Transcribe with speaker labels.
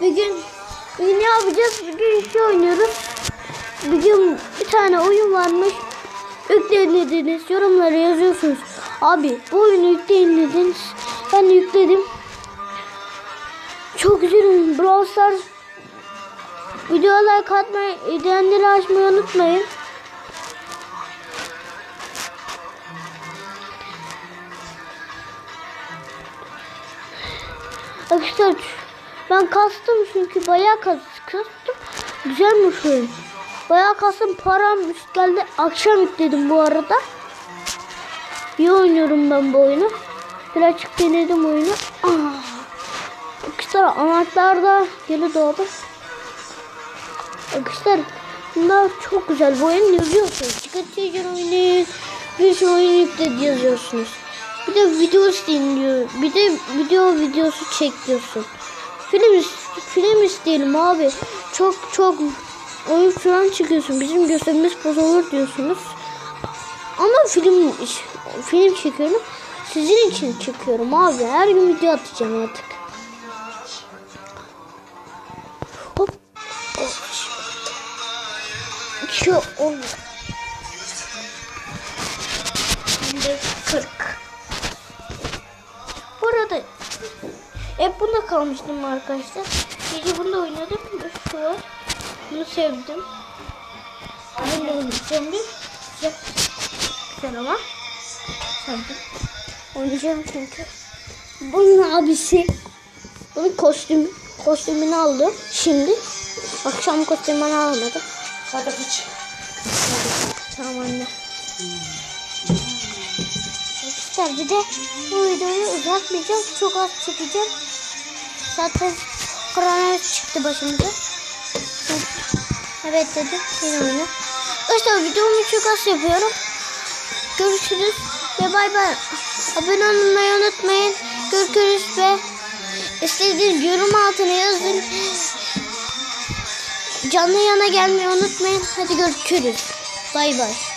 Speaker 1: Bugün bugün ne yapacağız? Bugün şey oynuyoruz. Bugün bir tane oyun varmış. Yüklediniz. Yorumlara yazıyorsunuz. Abi bu oyunu yüklediniz. Ben yükledim. Çok güzel oyun. Brawl Stars Videoya like atmayı, izleyenleri açmayı unutmayın. Arkadaşlar ben kastım çünkü bayağı kas, kastım. Güzelmiş oyun. Bayağı kastım param üst geldi. Akşam yükledim bu arada. İyi oynuyorum ben bu oyunu. Birazcık denedim oyunu. Ah. Arkadaşlar anahtar da geri doğdu. Arkadaşlar bunlar çok güzel bu oyun yazıyorsunuz. Çıkartıcı oyunu bir şey oyun yükledi yazıyorsunuz. Bir de video istiyor. Bir de video videosu çekiyorsun. Film film isteyelim abi. Çok çok oyun falan çıkıyorsun. Bizim gösterimiz bozulur diyorsunuz. Ama film film çekiyorum. Sizin için çekiyorum abi. Her gün video atacağım artık. Hop. Şu on. Şimdi 40. hep bunda kalmıştım arkadaşlar. Gece bunda oynadım. Şu var. Bunu sevdim. Bunu bir. Güzel. Güzel ama. Sevdim. Oynayacağım çünkü. Bunun abisi. Bunun kostümü. Kostümünü aldım. Şimdi. Akşam kostümünü almadım.
Speaker 2: Hadi hiç.
Speaker 1: Tamam anne. Arkadaşlar bir de bu videoyu uzatmayacağım. Çok az çekeceğim. Zaten koronavirüs çıktı başımıza. Evet dedi. Yine oyunu. Arkadaşlar videomu çok az yapıyorum. Görüşürüz ve bay bay. Abone olmayı unutmayın. Görüşürüz ve istediğiniz yorum altına yazın. Canlı yana gelmeyi unutmayın. Hadi görüşürüz. Bay bay.